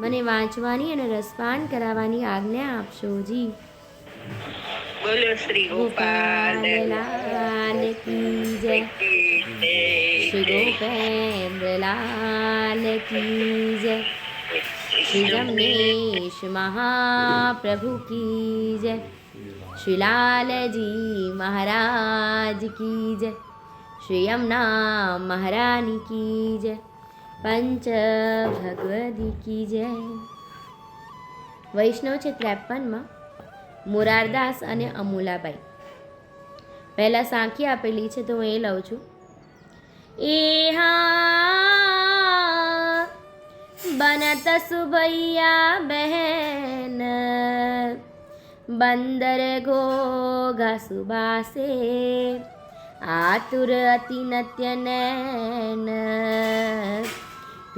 મને વાંચવાની અને રસપાન કરાવવાની આજ્ઞા આપશો જી. બોલો શ્રી ગોપાલ. ગોપાલલાલ કી જય. શ્રી ગોપેન્દ્રલાલ કી જય. શ્રી જમનેશ મહાપ્રભુ કી જય. શ્રી લાલજી મહારાજ કી જય. શ્રી યમુના મહારાની કી જય. પંચ ભગવદી કી જય. વૈષ્ણવ છે ત્રેપનમાં મુરારદાસ અને અમુલાબાઈ. પહેલાં સાંખી આપેલી છે તો હું એ લઉં છું. એ હા બનત સુભૈયા બહેન, બંદર ઘોઘા સુબાસે આતુર અતિ નત્ય નૈન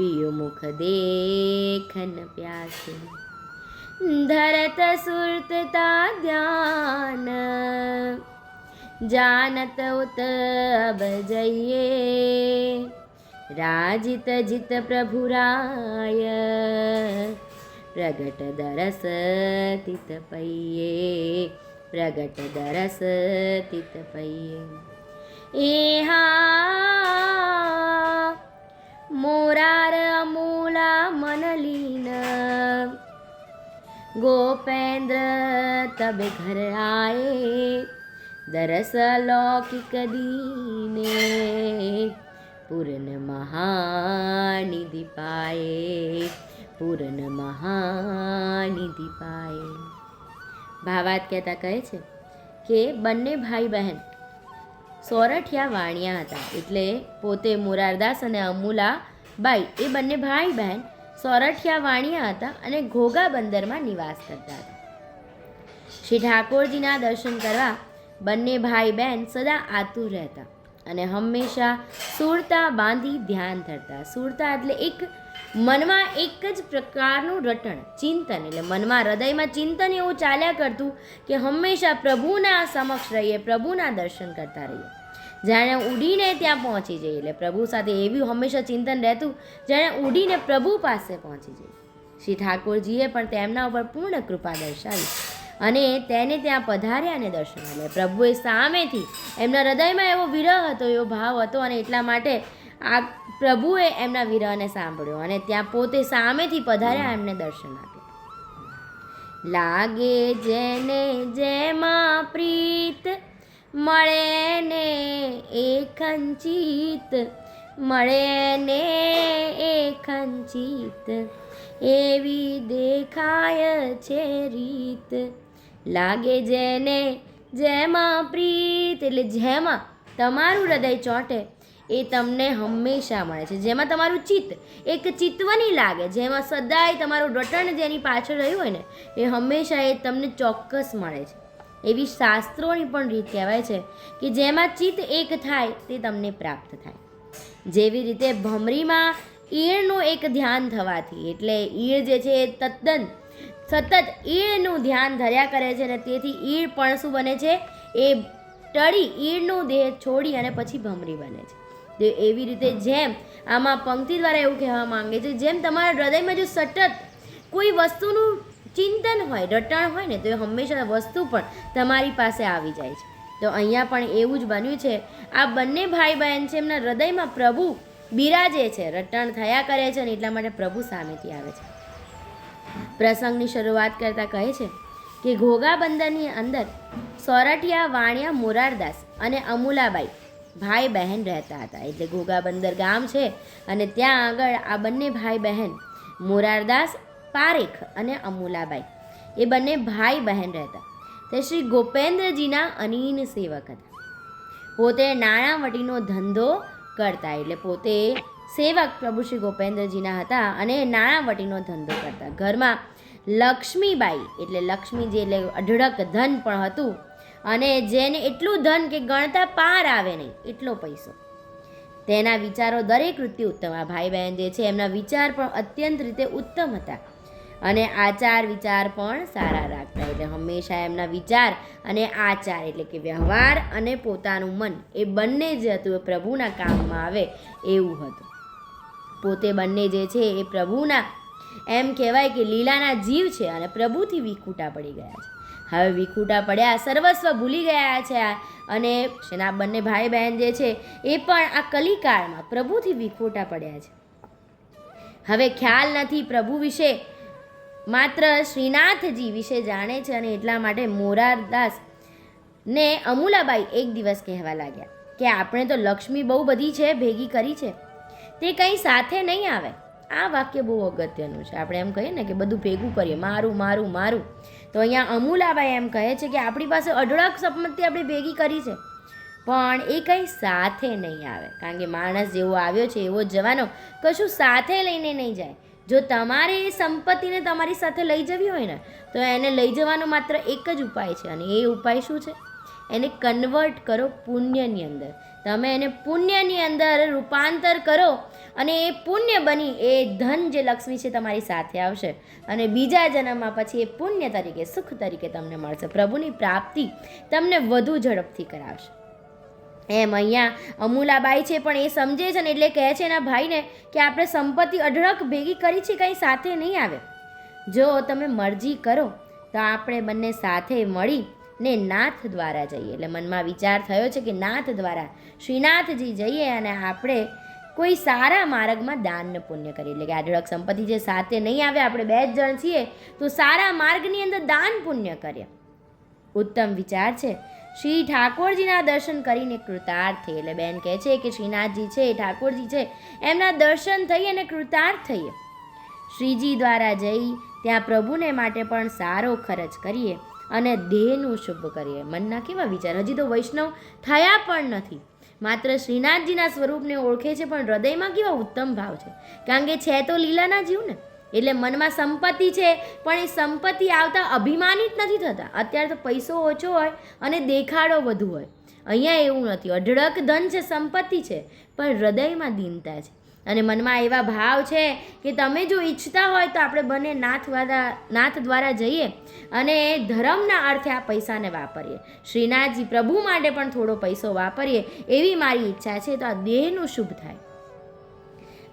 पियो मुख देखन प्यासे धरत सुरतता ध्यान जानत उत अब जइए राजित जित प्रभुराय प्रगट दरस तित पैये प्रगट दरस तित पैये एहा મોરાર અમૂલા મનલીન. ગોપેન્દ્ર તબે ઘર આયે, દરસ લૌકિક દીને. પૂર્ણ મહાનિધિ પાયે પૂર્ણ મહાનિધિ પાયે. ભાવાત કહેતા કહે છે કે બંને ભાઈ બહેન સોરઠિયા વાણિયા હતા. એટલે પોતે મોરારદાસ અને અમુલા બાઈ એ બંને ભાઈ બહેન સોરઠિયા વાણિયા હતા અને ઘોઘા બંદરમાં નિવાસ કરતા હતા. શ્રી ઠાકોરજીના દર્શન કરવા બંને ભાઈ બહેન સદા આતુર રહેતા. અને હંમેશા સુરતા બાંધી ધ્યાન ધરતા. સુરતા એટલે એક મનમાં એક જ પ્રકારનું રટણ, ચિંતન. એટલે મનમાં, હૃદયમાં ચિંતન એવું ચાલ્યા કરતું કે હંમેશા પ્રભુના સમક્ષ રહીએ, પ્રભુના દર્શન કરતા રહીએ. જાણે ઉડીને ત્યાં પહોંચી જઈએ, એટલે પ્રભુ સાથે એવું હંમેશા ચિંતન રહેતું, જાણે ઉડીને પ્રભુ પાસે પહોંચી જઈએ. શ્રી ઠાકોરજીએ પણ તેમના ઉપર પૂર્ણ કૃપા દર્શાવી. અને તેને ત્યાં પધાર્યા અને દર્શન આપ્યા. પ્રભુએ સામેથી એમના હૃદયમાં એવો વિરહ હતો, એવો ભાવ હતો અને એટલા માટે આ પ્રભુએ એમના વિરહને સાંભળ્યો અને ત્યાં પોતે સામેથી પધાર્યા એમને દર્શન આપ્યા. લાગે જેને જેમાં પ્રીત મળે ને એ ખંચિત, મળે ને એ ખંચિત, એવી દેખાય છે રીત. લાગે જેને જેમાં પ્રીત, એટલે જેમાં તમારું હૃદય ચોંટે એ તમને હંમેશા મળે છે. જેમાં તમારું ચિત્ત એક ચિત્વની લાગે, જેમાં સદાય તમારું રટણ જેની પાછળ રહ્યું હોય ને, એ હંમેશા એ તમને ચોક્કસ મળે છે. એવી શાસ્ત્રોની પણ રીત કહેવાય છે કે જેમાં ચિત્ત એક થાય તે તમને પ્રાપ્ત થાય. જેવી રીતે ભમરીમાં ઈળનું એક ધ્યાન થવાથી, એટલે ઈળ જે છે એ તદ્દન સતત ઈળનું ધ્યાન ધર્યા કરે છે અને તેથી ઈળ પણ શું બને છે? એ ટળી ઈળનું દેહ છોડી અને પછી ભમરી બને છે. તો એવી રીતે જેમ આમાં પંક્તિ દ્વારા એવું કહેવા માંગે છે, જેમ તમારા હૃદયમાં જો સતત કોઈ વસ્તુનું ચિંતન હોય, રટણ હોય ને, તો એ હંમેશા વસ્તુ પણ તમારી પાસે આવી જાય છે. તો અહીંયા પણ એવું જ બન્યું છે. આ બંને ભાઈ બહેન છે, એમના હૃદયમાં પ્રભુ બિરાજે છે, રટણ થયા કરે છે અને એટલા માટે પ્રભુ સામેથી આવે છે. પ્રસંગની શરૂઆત કરતાં કહે છે કે ઘોઘા બંદરની અંદર સોરઠિયા, વાણિયા, મોરારદાસ અને અમુલાબાઈ ભાઈ બહેન રહેતા હતા. એટલે ઘોઘા બંદર ગામ છે અને ત્યાં આગળ આ બંને ભાઈ બહેન મોરારદાસ, પારેખ અને અમુલાબાઈ એ બંને ભાઈ બહેન રહેતા. તે શ્રી ગોપેન્દ્રજીના અનીન સેવક હતા. પોતે નાણાવટીનો ધંધો કરતા, એટલે પોતે સેવક પ્રભુ શ્રી ગોપેન્દ્રજીના હતા અને નાણાવટીનો ધંધો કરતા. ઘરમાં લક્ષ્મીબાઈ એટલે લક્ષ્મી જે એટલે અઢળક ધન પણ હતું અને જેને એટલું ધન કે ગણતા પાર આવે નહીં, એટલો પૈસો. તેના વિચારો દરેક રીતે ઉત્તમ. આ ભાઈ બહેન જે છે, એમના વિચાર પણ અત્યંત રીતે ઉત્તમ હતા અને આચાર વિચાર પણ સારા રાખતા. એટલે હંમેશા એમના વિચાર અને આચાર એટલે કે વ્યવહાર અને પોતાનું મન એ બંને જે હતું એ પ્રભુના કામમાં આવે એવું હતું. પોતે બંને જે છે એ પ્રભુના. એમ કહેવાય કે લીલાના જીવ છે અને પ્રભુથી વિખૂટા પડી ગયા છે. હવે વિખૂટા પડ્યા, સર્વસ્વ ભૂલી ગયા છે અને એના બંને ભાઈ બહેન જે છે એ પણ આ કલિકાળમાં પ્રભુથી વિખૂટા પડ્યા છે. હવે ખ્યાલ નથી પ્રભુ વિશે. માત્ર શ્રીનાથજી વિશે જાણે છે અને એટલા માટે મોરારદાસ ને અમુલાબાઈ એક દિવસ કહેવા લાગ્યા કે આપણે તો લક્ષ્મી બહુ બધી છે, ભેગી કરી છે. તે કંઈ સાથે નહીં આવે. આ વાક્ય બહુ અગત્યનું છે. આપણે એમ કહીએ ને કે બધું ભેગું કરીએ. મારું મારું મારું. તો અહીંયા અમુલાબાઈ એમ કહે છે કે આપણી પાસે અઢળક સંપત્તિ આપણે ભેગી કરી છે. પણ એ કંઈ સાથે નહીં આવે. કારણ કે માણસ જેવો આવ્યો છે, એવો જવાનો, કશું સાથે લઈને નહીં જાય. જો તમારે એ સંપત્તિને તમારી સાથે લઈ જવી હોય ને, તો એને લઈ જવાનો માત્ર એક જ ઉપાય છે. અને એ ઉપાય શું છે? એને કન્વર્ટ કરો પુણ્યની અંદર. તમે એને પુણ્યની અંદર રૂપાંતર કરો અને એ પુણ્ય બની, એ ધન જે લક્ષ્મી છે તમારી સાથે આવશે. અને બીજા જન્મમાં પછી એ પુણ્ય તરીકે, સુખ તરીકે તમને મળશે. પ્રભુની પ્રાપ્તિ તમને વધુ ઝડપથી કરાવશે. એમ અહીંયા અમૂલાબાઈ છે, પણ એ સમજે છે ને એટલે કહે છે એના ભાઈને કે આપણે સંપત્તિ અઢળક ભેગી કરી છે, કંઈ સાથે નહીં આવે. જો તમે મરજી કરો, તો આપણે બંને સાથે મળી ને નાથ દ્વારા જઈએ. એટલે મનમાં વિચાર થયો છે કે નાથ દ્વારા શ્રીનાથજી જઈએ અને આપણે કોઈ સારા માર્ગમાં દાન પુણ્ય કરીએ. એટલે કે આઢળક સંપત્તિ જે સાથે નહીં આવે, આપણે બે જ જણ છીએ, તો સારા માર્ગની અંદર દાન પુણ્ય કરીએ. ઉત્તમ વિચાર છે. શ્રી ઠાકોરજીના દર્શન કરીને કૃતાર્થ થઈ એટલે બેન કહે છે કે શ્રીનાથજી છે ઠાકોરજી છે, એમના દર્શન થઈ અને કૃતાર્થ થઈએ. શ્રીજી દ્વારા જઈ ત્યાં પ્રભુને માટે પણ સારો ખર્ચ કરીએ. અને દેહનું શુભ કરીએ. મનના કેવા વિચાર? હજી તો વૈષ્ણવ થયા પણ નથી. માત્ર શ્રીનાથજીના સ્વરૂપને ઓળખે છે, પણ હૃદયમાં કેવા ઉત્તમ ભાવ છે. કારણ કે છે તો લીલાના જીવ ને. એટલે મનમાં સંપત્તિ છે, પણ એ સંપત્તિ આવતા અભિમાનિત નથી થતા. અત્યારે તો પૈસો ઓછો હોય અને દેખાડો વધુ હોય. અહીંયા એવું નથી. અઢળક ધન છે, સંપત્તિ છે, પણ હૃદયમાં દીનતા છે. અને મનમાં એવા ભાવ છે કે તમે જો ઈચ્છતા હોય તો આપણે બંને નાથ દ્વારા નાથ દ્વારા જઈએ અને ધર્મના અર્થે આ પૈસાને વાપરીએ. શ્રીનાથજી પ્રભુ માટે પણ થોડો પૈસો વાપરીએ એવી મારી ઈચ્છા છે તો આ દેહનું શુભ થાય.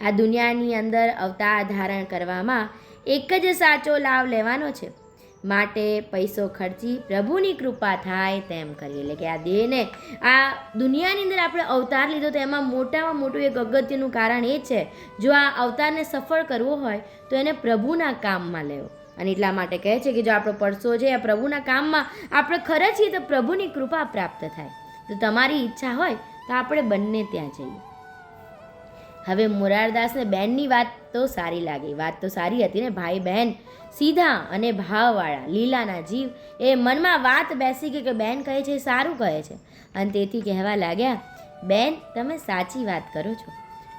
આ દુનિયાની અંદર અવતાર ધારણ કરવામાં એક જ સાચો લાભ લેવાનો છે. માટે પૈસો ખર્ચી પ્રભુની કૃપા થાય તેમ કરીએ. એટલે કે આ દેહને, આ દુનિયાની અંદર આપણે અવતાર લીધો તો એમાં મોટામાં મોટું એક અગત્યનું કારણ એ છે, જો આ અવતારને સફળ કરવો હોય તો એને પ્રભુના કામમાં લેવો. અને એટલા માટે કહે છે કે જો આપણો પરસો છે આ પ્રભુના કામમાં આપણે ખર્ચીએ તો પ્રભુની કૃપા પ્રાપ્ત થાય. તો તમારી ઈચ્છા હોય તો આપણે બંને ત્યાં જઈએ. હવે મોરારદાસને બહેનની વાત તો સારી લાગી. વાત તો સારી હતી ને, ભાઈ બહેન. સીધા અને ભાવવાળા લીલાના જીવ એ મનમાં વાત બેસી ગઈ કે બેન કહે છે, સારું કહે છે. અને તેથી કહેવા લાગ્યા બેન તમે સાચી વાત કરો છો.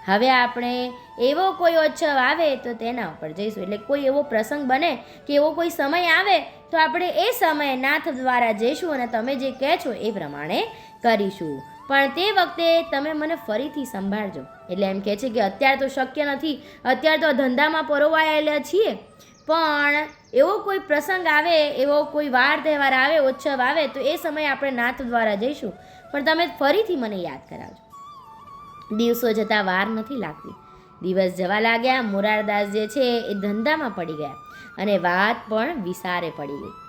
હવે આપણે એવો કોઈ ઉત્સવ આવે તો તેના ઉપર જઈશું. એટલે કોઈ એવો પ્રસંગ બને કે એવો કોઈ સમય આવે તો આપણે એ સમયે નાથ દ્વારા જઈશું અને તમે જે કહે છો એ પ્રમાણે કરીશું. પણ તે વખતે તમે મને ફરીથી સંભાળજો. એટલે એમ કહે છે કે અત્યારે તો શક્ય નથી. અત્યારે તો ધંધામાં પરોવાયેલા છીએ. પણ એવો કોઈ પ્રસંગ આવે, એવો કોઈ વાર તહેવાર આવે, ઉત્સવ આવે, તો એ સમયે આપણે નાત દ્વારા જઈશું. પણ તમે ફરીથી મને યાદ કરાવજો. દિવસો જતાં વાર નથી લાગતી. દિવસ જવા લાગ્યા, મોરારદાસ જે છે એ ધંધામાં પડી ગયા. અને વાત પણ વિસારે પડી ગઈ.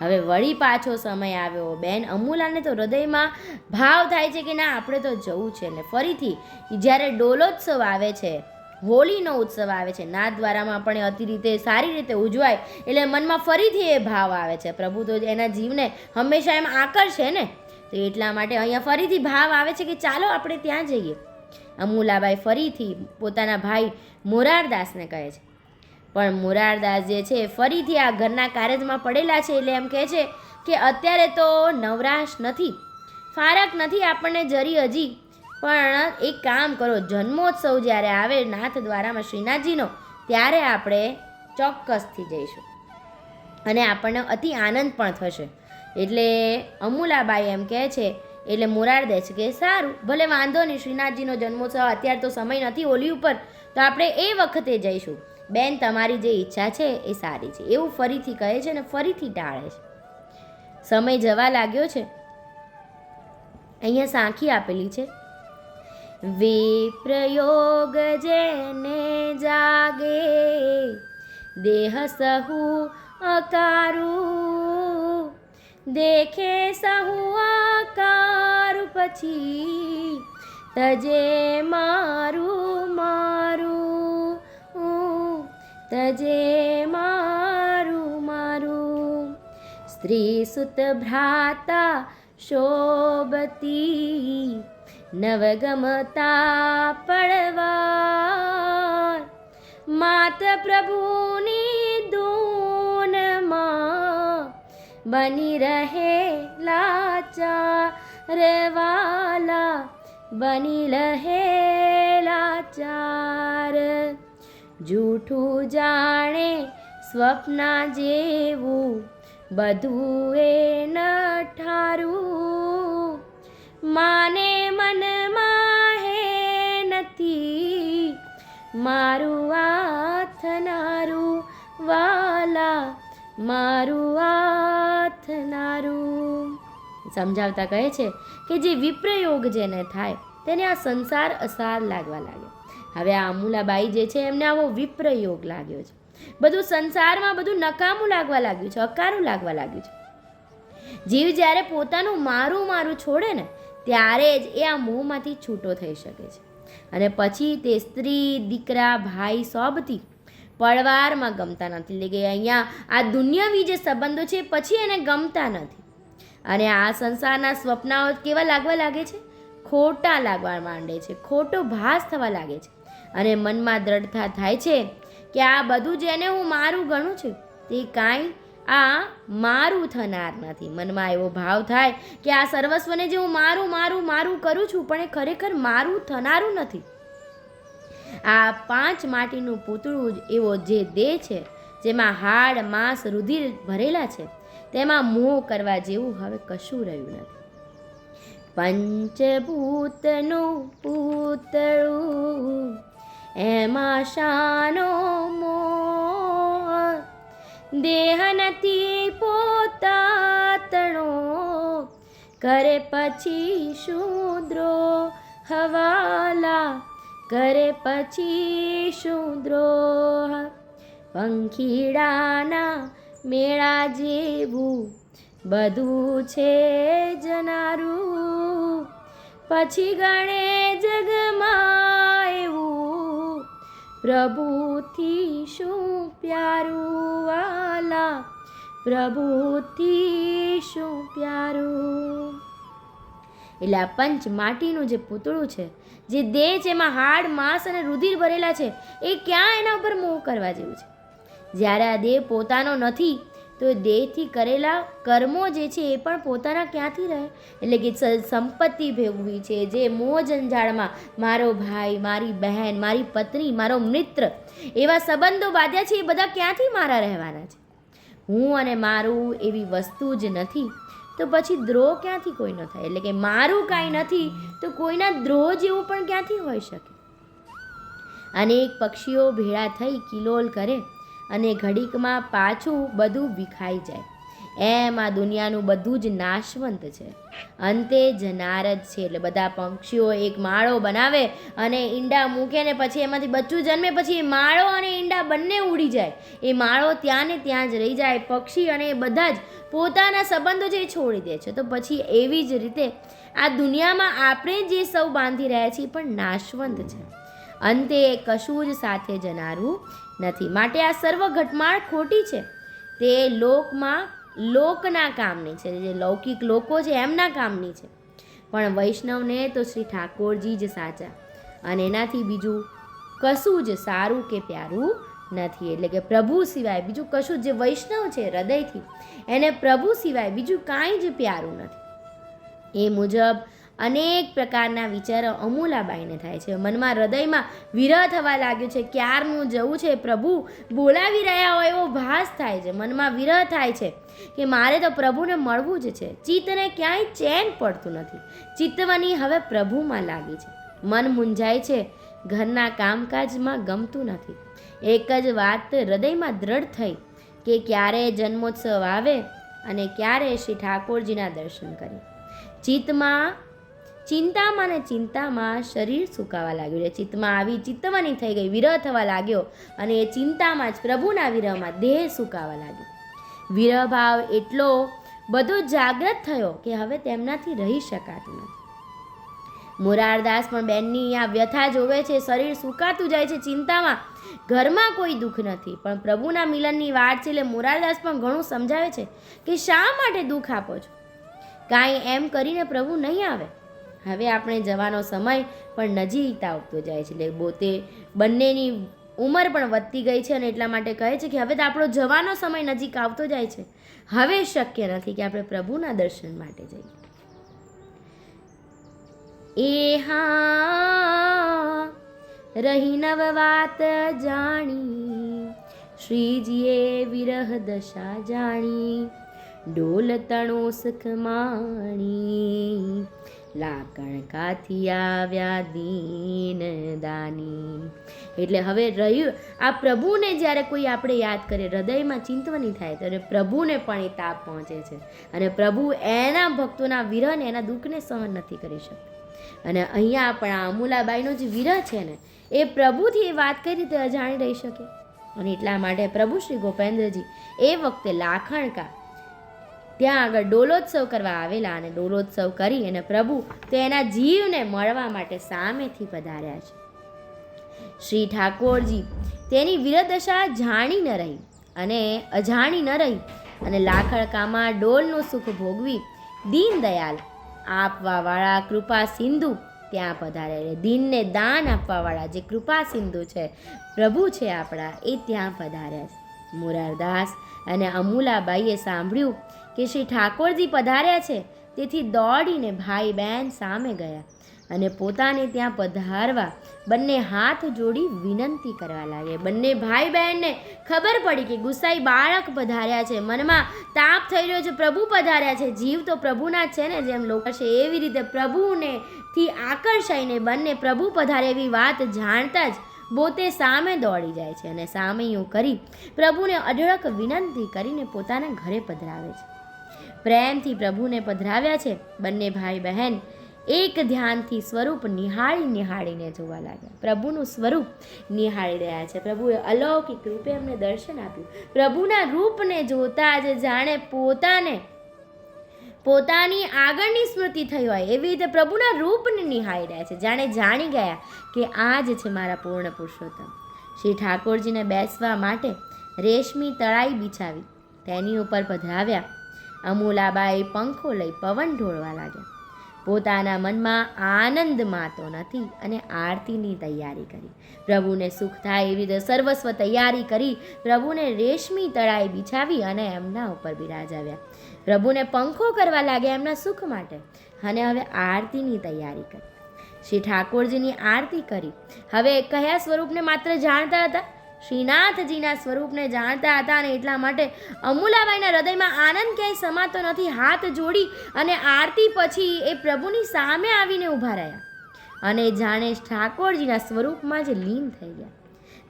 હવે વળી પાછો સમય આવ્યો. બેન અમૂલાને તો હૃદયમાં ભાવ થાય છે કે ના, આપણે તો જવું છે ને. ફરીથી, જ્યારે ડોલોત્સવ આવે છે, હોળીનો ઉત્સવ આવે છે નાથ દ્વારામાં પણ અતિ રીતે સારી રીતે ઉજવાય, એટલે મનમાં ફરીથી એ ભાવ આવે છે. પ્રભુ તો એના જીવને હંમેશા એમ આકર્ષે ને. તો એટલા માટે અહીંયા ફરીથી ભાવ આવે છે કે ચાલો આપણે ત્યાં જઈએ. અમૂલાબાઈ ફરીથી પોતાના ભાઈ મોરારદાસને કહે છે. પણ મોરારદાસ જે છે ફરીથી આ ઘરના કારજમાં પડેલા છે એટલે એમ કહે છે કે અત્યારે તો નવરાશ નથી. ફારક નથી આપણને જરી હજી. પણ એક કામ કરો, જન્મોત્સવ જ્યારે આવે નાથ દ્વારામાં શ્રીનાથજીનો, ત્યારે આપણે ચોક્કસથી જઈશું. અને આપણને અતિ આનંદ પણ થશે. એટલે અમુલાબાઈ એમ કહે છે, એટલે મોરાર દે છે કે સારું, ભલે વાંધો નહીં, શ્રીનાથજીનો જન્મોત્સવ, અત્યારે તો સમય નથી ઓલી ઉપર, તો આપણે એ વખતે જઈશું. બેન, તમારી જે ઈચ્છા છે એ સારી છે. એવું ફરીથી કહે છે અને ફરીથી ટાળે છે. સમય જવા લાગ્યો છે. અહીંયા સાંખી આપેલી છે. વિપ્રયોગ જેને જાગે, દેહ સહુ અકારું. દેખે સહુ આકારું પછી તજે મારું મારું તજે મારું મારું. સ્ત્રી સુત ભ્રાતા શોભતી નવગમતા પડવા માત પ્રભુની દૂનમાં બની રહે લાચા રેવાલા બની રહે લાચાર. જૂઠું જાણે સ્વપ્ના જેવું બધું એ ન ઠારું. માને મનમાં હે નથી, મારું આથનારું વાલા, મારું આથનારું સમજાવતા કહે છે કે જે વિપ્રયોગ જેને થાય, તેને આ સંસાર અસાર લાગવા લાગ્યો. હવે આ અમૂલાબાઈ જે છે, એમને આવો વિપ્રયોગ લાગ્યો છે. બધું સંસારમાં બધું નકામું લાગવા લાગ્યું છે, અકારું લાગવા લાગ્યું છે. જીવ જ્યારે પોતાનું મારું મારું છોડે ને, ત્યારે જ એ આ મોહમાંથી છૂટો થઈ શકે છે. અને પછી તે સ્ત્રી, દીકરા, ભાઈ સૌથી પડવારમાં ગમતા નથી. એટલે કે અહીંયા આ દુનિયાવી જે સંબંધો છે પછી એને ગમતા નથી. અને આ સંસારના સ્વપ્નાઓ કેવા લાગવા લાગે છે? ખોટા લાગવા માંડે છે, ખોટો ભાસ થવા લાગે છે. અને મનમાં દ્રઢતા થાય છે કે આ બધું જેને હું મારું ગણું છું, તે કાંઈ આ મારું થનાર નથી. મનમાં એવો ભાવ થાય કે આ સર્વસ્વને જે હું મારું મારું મારું કરું છું, પણ એ ખરેખર મારું થનારું નથી. આ પાંચ માટીનું પૂતળું એવો જે દેહ છે, જેમાં હાડ, માંસ, રુધિર ભરેલા છે, તેમાં મોહ કરવા જેવું હવે કશું રહ્યું નથી. પંચભૂતનું પૂતળું એમાં શાનો મોહ. દેહ નથી પોતાતણો કરે પછી શુદ્રો હવાલા. કરે પછી શુદ્રો. પંખીડાના મેળા જેવું બધું છે જનારું. પછી ગણે એવું પ્રભુથી શું પ્યારું વાલા પ્રભુથી શું પ્યારું. એટલે આ પંચ માટીનું જે પૂતળું છે, જે દેહ છે, એમાં હાડ, માંસ અને રુધિર ભરેલા છે, એ ક્યાં એના ઉપર મોહ કરવા જેવું છે? જ્યારે આ દેહ પોતાનો નથી તો દેહથી કરેલા કર્મો જે છે એ પણ પોતાના ક્યાંથી રહે? એટલે કે સંપત્તિ ભેગવી છે, જે મોહ જંજાળમાં મારો ભાઈ, મારી બહેન, મારી પત્ની, મારો મિત્ર એવા સંબંધો બાંધ્યા છે, એ બધા ક્યાંથી મારા રહેવાના છે? હું અને મારું એવી વસ્તુ જ નથી. તો પછી દ્રોહ ક્યાંથી કોઈનો થાય? એટલે કે મારું કાંઈ નથી, તો કોઈના દ્રોહ જેવું પણ ક્યાંથી હોઈ શકે? અનેક પક્ષીઓ ભેળા થઈ કિલોલ કરે. અને ઘડીકમાં પાછું બધું વિખાઈ જાય. એમ આ દુનિયાનું બધું જ નાશવંત છે. અંતે જનાર જ છે, એટલે બધા પક્ષીઓ એક માળો બનાવે અને ઈંડા મૂકે ને પછી એમાંથી બચ્ચું જન્મે, પછી એ માળો અને ઈંડા બંને ઉડી જાય. એ માળો ત્યાં ને ત્યાં જ રહી જાય, પક્ષી અને એ બધા જ પોતાના સંબંધો જે છોડી દે છે. તો પછી એવી જ રીતે આ દુનિયામાં આપણે જે સૌ બાંધી રહ્યા છીએ પણ નાશવંત છે. અંતે કશું જ સાથે જનારું નથી. માટે આ સર્વ ઘટમાળ ખોટી છે. તે લોકમાં, લોકના કામની છે. જે લૌકિક લોકો છે, એમના કામની છે. પણ વૈષ્ણવને તો શ્રી ઠાકોરજી જ સાચા. અને એનાથી બીજું કશું જ સારું કે પ્યારું નથી. એટલે કે પ્રભુ સિવાય બીજું કશું જ વૈષ્ણવ છે હૃદયથી, એને પ્રભુ સિવાય બીજું કાંઈ જ પ્યારું નથી. એ મુજબ અનેક પ્રકારના વિચારો અમૂલાબાઈને થાય છે. મનમાં હૃદયમાં વિરહ થવા લાગ્યું છે. ક્યારનું જવું છે? પ્રભુ બોલાવી રહ્યા હોય એવો ભાસ થાય છે. મનમાં વિરહ થાય છે કે મારે તો પ્રભુને મળવું જ છે. ચિત્તને ક્યાંય ચેન પડતું નથી. ચિત્તવની હવે પ્રભુમાં લાગી છે. મન મૂંઝાય છે. ઘરના કામકાજમાં ગમતું નથી. એક જ વાત હૃદયમાં દ્રઢ થઈ કે ક્યારે જન્મોત્સવ આવે અને ક્યારે શ્રી ઠાકોરજીના દર્શન કરીએ ચિત્તમાં ચિંતામાં ને ચિંતામાં શરીર સુકાવા લાગ્યું. એટલે ચિત્તમાં આવી ચિત્તવની થઈ ગઈ, વિરહ થવા લાગ્યો અને એ ચિંતામાં જ પ્રભુના વિરહમાં દેહ સુકાવા લાગ્યો. વિરહ ભાવ એટલો બધો જાગ્રત થયો કે હવે તેમનાથી રહી શકાતું નથી. મોરારદાસ પણ બેનની આ વ્યથા જોવે છે, શરીર સુકાતું જાય છે ચિંતામાં. ઘરમાં કોઈ દુઃખ નથી, પણ પ્રભુના મિલનની વાત છે એટલે મોરારદાસ પણ ઘણું સમજાવે છે કે શા માટે દુઃખ આપો છો? કાંઈ એમ કરીને પ્રભુ નહીં આવે. હવે આપણે જવાનો સમય પણ નજીક આવતો જાય છે. એટલે પોતે બંનેની ઉંમર પણ વધતી ગઈ છે અને એટલા માટે કહે છે કે હવે તો આપણો જવાનો સમય નજીક આવતો જાય છે. હવે શક્ય નથી કે આપણે પ્રભુના દર્શન માટે જઈએ. એ હા, રહી નવ વાત જાણી, શ્રીજીએ વિરહ દશા જાણી ડોલ તણો સુખ માણી લાકણ કાથી આવ્યા દીન દાની એટલે હવે રહ્યું, આ પ્રભુને જ્યારે કોઈ આપણે યાદ કરીએ, હૃદયમાં ચિંતવની થાય, ત્યારે પ્રભુને પણ એ તાપ પહોંચે છે. અને પ્રભુ એના ભક્તોના વિરહને એના દુઃખને સહન નથી કરી શકતા. અને અહીંયા પણ આ અમૂલાબાઈનો જે વિરહ છે ને, એ પ્રભુથી એ વાત કઈ રીતે અજાણી રહી શકે. અને એટલા માટે પ્રભુ શ્રી ગોપેન્દ્રજી એ વખતે લાખણકા ત્યાં આગળ ડોલોત્સવ કરવા આવેલા અને ડોલોત્સવ કરી અને પ્રભુ તેના જીવને મળવા માટે સામેથી પધાર્યા છે. શ્રી ઠાકોરજી તેની વિરદશા જાણી ન રહી અને અજાણી ન રહી અને લાખડકામાં ડોલનું સુખ ભોગવી દીનદયાલ આપવાવાળા કૃપા સિંધુ ત્યાં પધારે દિનને દાન આપવાવાળા જે કૃપા સિંધુ છે, પ્રભુ છે આપણા, એ ત્યાં પધાર્યા છે. મોરારદાસ અને અમૂલાબાઈએ સાંભળ્યું કે શ્રી ઠાકોરજી પધાર્યા છે, તેથી દોડીને ભાઈ બહેન સામે ગયા અને પોતાને ત્યાં પધારવા બંને હાથ જોડી વિનંતી કરવા લાગ્યા. બંને ભાઈ બહેનને ખબર પડી કે ગુસાઈ બાળક પધાર્યા છે. મનમાં તાપ થઈ રહ્યો છે. પ્રભુ પધાર્યા છે. જીવ તો પ્રભુના જ છે ને જેમ લોકો છે એવી રીતે પ્રભુને થી આકર્ષાઈને બંને પ્રભુ પધારે એવી વાત જાણતા જ પોતે સામે દોડી જાય છે અને સામૈયું કરી પ્રભુને અઢળક વિનંતી કરીને પોતાના ઘરે પધરાવે છે. પ્રેમથી પ્રભુને પધરાવ્યા છે. બંને ભાઈ બહેન એક ધ્યાનથી સ્વરૂપ નિહાળી નિહાળીને જોવા લાગ્યા. પ્રભુનું સ્વરૂપ નિહાળી રહ્યા છે. પ્રભુએ અલૌકિક રૂપે એમને દર્શન આપ્યું. પ્રભુના રૂપને જોતા જ જાણે પોતાને પોતાની આગળની સ્મૃતિ થઈ હોય એવી રીતે પ્રભુના રૂપને નિહાળી રહ્યા છે. જાણે જાણી ગયા કે આ જ છે મારા પૂર્ણ પુરુષોત્તમ. શ્રી ઠાકોરજીને બેસવા માટે રેશમી તળાઈ બિછાવી તેની ઉપર પધરાવ્યા. અમૂલાબાઈ પંખો લઈ પવન ઢોળવા લાગ્યા. પોતાના મનમાં આનંદ માતો નથી અને આરતીની તૈયારી કરી. પ્રભુને સુખ થાય એવી રીતે સર્વસ્વ તૈયારી કરી પ્રભુને રેશમી તળાઈ બિછાવી અને એમના ઉપર બિરાજાવ્યા. પ્રભુને પંખો કરવા લાગ્યા એમના સુખ માટે અને હવે આરતીની તૈયારી કરી. શ્રી ઠાકોરજીની આરતી કરી. હવે કયા સ્વરૂપને માત્ર જાણતા હતા? શ્રીનાથજીના સ્વરૂપને જાણતા હતા અને એટલા માટે અમૂલાબાઈના હૃદયમાં આનંદ ક્યાંય સમાતો નથી. હાથ જોડી અને આરતી પછી એ પ્રભુની સામે આવીને ઊભા રહ્યા અને જાણે ઠાકોરજીના સ્વરૂપમાં જ લીન થઈ ગયા.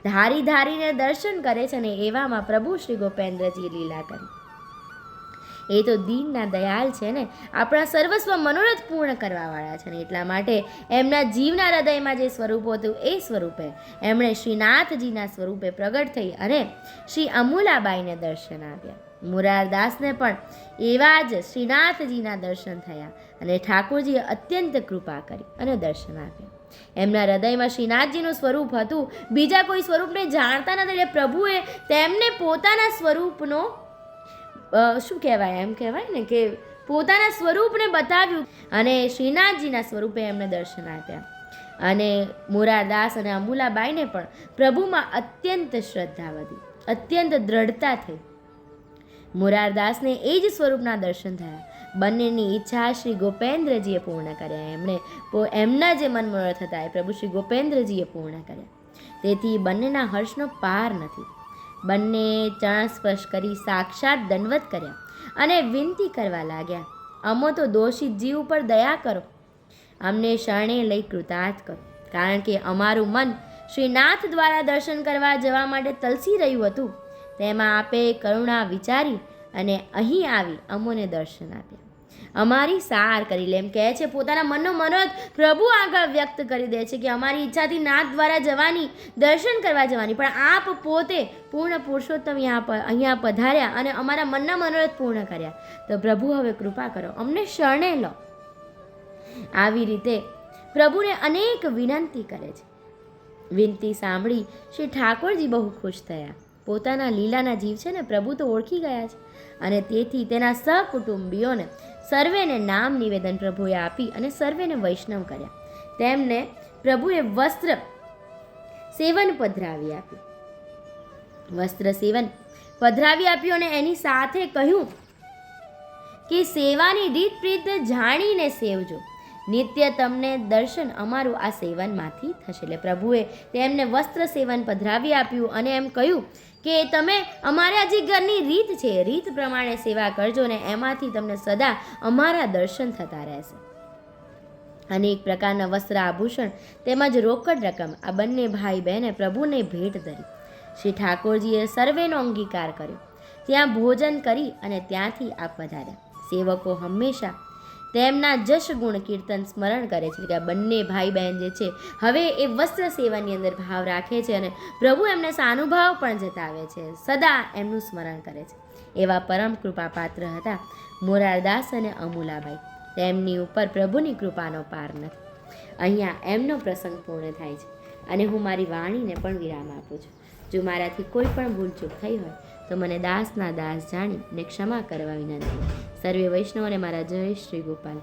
ધારી ધારીને દર્શન કરે છે અને એવામાં પ્રભુ શ્રી ગોપેન્દ્રજી લીલા કરી. એ તો દીનના દયાલ છે ને. આપણા સર્વસ્વ મનોરથ પૂર્ણ કરવાવાળા છે ને. એટલા માટે એમના જીવના હૃદયમાં જે સ્વરૂપ હતું એ સ્વરૂપે એમણે શ્રીનાથજીના સ્વરૂપે પ્રગટ થઈ અને શ્રી અમૂલાબાઈને દર્શન આપ્યા. મુરારદાસને પણ એવા જ શ્રીનાથજીના દર્શન થયા અને ઠાકોરજીએ અત્યંત કૃપા કરી અને દર્શન આપ્યા. એમના હૃદયમાં શ્રીનાથજીનું સ્વરૂપ હતું. બીજા કોઈ સ્વરૂપને જાણતા નથી એટલે પ્રભુએ તેમને પોતાના સ્વરૂપનો શું કહેવાય એમ? કહેવાય ને કે પોતાના સ્વરૂપને બતાવ્યું અને શ્રીનાથજીના સ્વરૂપે એમને દર્શન આપ્યા. અને મોરારદાસ અને અમૂલાબાઈને પણ પ્રભુમાં અત્યંત શ્રદ્ધા વધી, અત્યંત દ્રઢતા થઈ. મોરારદાસને એ જ સ્વરૂપના દર્શન થયા. બંનેની ઈચ્છા શ્રી ગોપેન્દ્રજીએ પૂર્ણ કર્યા. એમણે એમના જે મનમોરથ હતા એ પ્રભુ શ્રી ગોપેન્દ્રજીએ પૂર્ણ કર્યા. તેથી બંનેના હર્ષનો પાર નથી. બંને ચરણ સ્પર્શ કરી સાક્ષાત દંડવત કર્યા અને વિનંતી કરવા લાગ્યા, અમો તો દોષિત જીવ ઉપર દયા કરો. અમને શરણે લઈ કૃતાર્થ કરો. કારણ કે અમારું મન શ્રીનાથ દ્વારા દર્શન કરવા જવા માટે તલસી રહ્યું હતું. તેમાં આપે કરુણા વિચારી અને અહીં આવી અમોને દર્શન આપ્યા. અમારી સાર કરી લે. એમ કહે છે, પોતાના મનનો મનોરથ પ્રભુ આગળ વ્યક્ત કરી દે છે કે અમારી ઈચ્છાથી નાથ દ્વારા જવાની, દર્શન કરવા જવાની. પણ આપ પોતે પૂર્ણ પુરુષોત્તમ અહીંયા અહીંયા પધાર્યા અને અમારા મનના મનોરથ પૂર્ણ કર્યા. તો પ્રભુ હવે કૃપા કરો, અમને શરણે લો. આવી રીતે પ્રભુને અનેક વિનંતી કરે છે. વિનંતી સાંભળી શ્રી ઠાકોરજી બહુ ખુશ થયા. પોતાના લીલાના જીવ છે ને પ્રભુ તો ઓળખી ગયા છે. અને તેથી તેના સહકુટુંબીઓને સર્વેને નામ નિવેદન પ્રભુએ આપી અને સર્વેને વૈષ્ણવ કર્યા. તેમને પ્રભુએ વસ્ત્ર સેવન પધરાવી આપ્યું વસ્ત્ર સેવન પધરાવી આપ્યું અને એની સાથે કહ્યું કે સેવાની રીત પ્રીત જાણીને સેવજો. નિત્ય તમને દર્શન અમારું આ સેવનમાંથી થશે. એટલે પ્રભુએ તેમને વસ્ત્ર સેવન પધરાવી આપ્યું અને એમ કહ્યું કે તમે અમારા જે ઘરની રીત છે, રીત પ્રમાણે સેવા કરજો ને એમાંથી તમને સદા અમારા દર્શન થતા રહેશે. અનેક પ્રકારના વસ્ત્ર આભૂષણ તેમજ રોકડ રકમ આ બંને ભાઈ બહેને પ્રભુને ભેટ ધરી. શ્રી ઠાકોરજીએ સર્વેનો અંગીકાર કર્યો. ત્યાં ભોજન કરી અને ત્યાંથી આપ વધાર્યા. સેવકો હંમેશા તેમના જશ ગુણ કીર્તન સ્મરણ કરે છે. કે બંને ભાઈ બહેન જે છે, હવે એ વસ્ત્ર સેવાની અંદર ભાવ રાખે છે અને પ્રભુ એમને સાનુભાવ પણ જતાવે છે. સદા એમનું સ્મરણ કરે છે. એવા પરમ કૃપાપાત્ર હતા મોરારદાસ અને અમુલાબાઈ તેમની ઉપર પ્રભુની કૃપાનો પાર નથી. અહીંયા એમનો પ્રસંગ પૂર્ણ થાય છે. અને હું મારી વાણીને પણ વિરામ આપું છું. જો મારાથી કોઈ પણ ભૂલચૂક થઈ હોય તો મને દાસના દાસ જાણી ને ક્ષમા કરવા વિનંતી. સર્વે વૈષ્ણવને મારા જય શ્રી ગોપાલ.